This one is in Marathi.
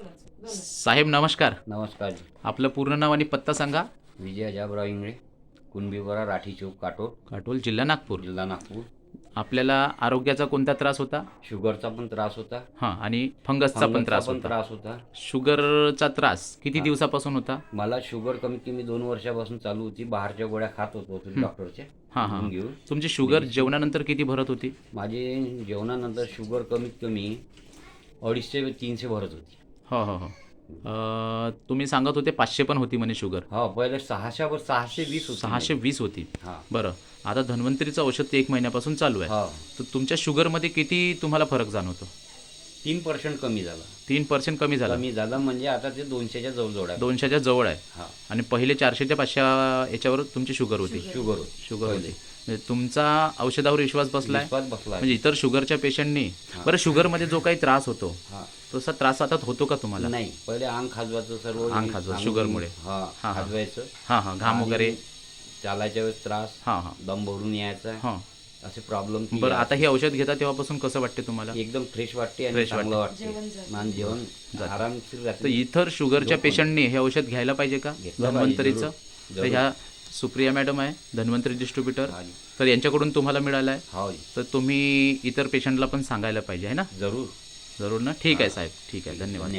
साहेब नमस्कार. नमस्कार आपलं पूर्ण नाव आणि पत्ता सांगा. विजय अजाबराव इंगळे कुणबीवरा राठी चौक काटोल. काटोल जिल्हा नागपूर. जिल्हा नागपूर. आपल्याला आरोग्याचा कोणता त्रास होता? शुगरचा पण त्रास होता. हां आणि फंगसचा पण फंगसचा त्रास पण होता. त्रास होता. शुगरचा त्रास किती हा. दिवसापासून होता? मला शुगर कमीत कमी दोन वर्षापासून चालू होती. बाहेरच्या गोळ्या खात होतो डॉक्टरच्या हां. हां घेऊन घेऊन. तुमची शुगर जेवणानंतर किती भरत होती? माझे जेवणानंतर शुगर कमीत कमी अडीचशे तीनशे भरत होती. हो हो हो. तुम्ही सांगत होते पाचशे पण होती म्हणे शुगर. हा पहिले सहाशेवर सहाशे वीस होती सहाशे वीस होती. हा. बरं. आता धन्वंतरीचं औषध ते एक महिन्यापासून चालू आहे. हा. तर तुमच्या शुगरमध्ये किती तुम्हाला फरक जाणवतो? तीन पर्सेंट कमी झाला. तीन पर्सेंट कमी झाला. कमी झाला म्हणजे आता ते दोनशेच्या जवळजवळ आहे. दोनशेच्या जवळ आहे. हा. आणि पहिले चारशेच्या पाचशे याच्यावर तुमची शुगर होती. शुगर होती. शुगर. होती. म्हणजे तुमचा औषधावर विश्वास बसलाय? विश्वास बसला म्हणजे इतर शुगरच्या पेशंटनी. बरं शुगरमध्ये जो काही त्रास होतो तसा त्रास आता होतो का तुम्हाला? नाही. पहिले अंग खाजवायचं सर्व. अंग अंग- शुगरमुळे. हा हा. खाजवायचं. हां हां. घाम वगैरे? चालायच्या वेळेस त्रास. हां हां. दम भरून यायचा. हां. असे प्रॉब्लेम बरं आता हे औषध घेता तेव्हापासून कसं वाटते तुम्हाला? एकदम फ्रेश वाटते आणि Fresh चांगलं वाटते. आणि जेवण आरामशीर तर राहते इतर शुगरच्या पेशंटनी हे औषध घ्यायला पाहिजे का? घेतलं पाहिजे, धन्वंतरीचं? जरूर. तर जरूर. ह्या सुप्रिया मॅडम आहे धन्वंतरी डिस्ट्रीब्युटर. तर यांच्याकडून तुम्हाला मिळालं आहे हो. तर तुम्ही इतर पेशंटला पण सांगायला पाहिजे आहे ना? जरूर. जरूर ना? ठीक आहे साहेब. ठीक आहे. धन्यवाद. धन्यवाद.